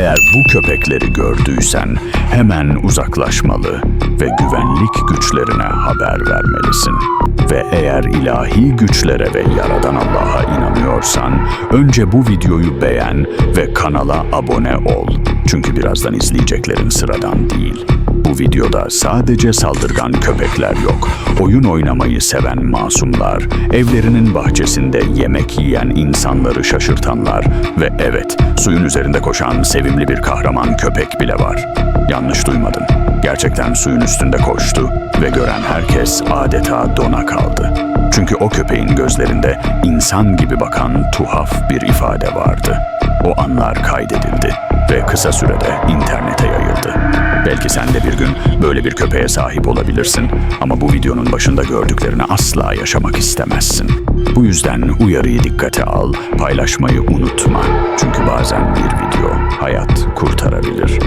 Eğer bu köpekleri gördüysen hemen uzaklaşmalı ve güvenlik güçlerine haber vermelisin. Ve eğer ilahi güçlere ve yaradan Allah'a inanıyorsan önce bu videoyu beğen ve kanala abone ol. Çünkü birazdan izleyeceklerin sıradan değil. Bu videoda sadece saldırgan köpekler yok. Oyun oynamayı seven masumlar, evlerinin bahçesinde yemek yiyen insanları şaşırtanlar ve evet, suyun üzerinde koşan sevimli bir kahraman köpek bile var. Yanlış duymadın. Gerçekten suyun üstünde koştu ve gören herkes adeta dona kaldı. Çünkü o köpeğin gözlerinde insan gibi bakan tuhaf bir ifade vardı. O anlar kaydedildi ve kısa sürede internete yayıldı. Sen de bir gün böyle bir köpeğe sahip olabilirsin ama bu videonun başında gördüklerini asla yaşamak istemezsin. Bu yüzden uyarıyı dikkate al, paylaşmayı unutma. Çünkü bazen bir video hayat kurtarabilir.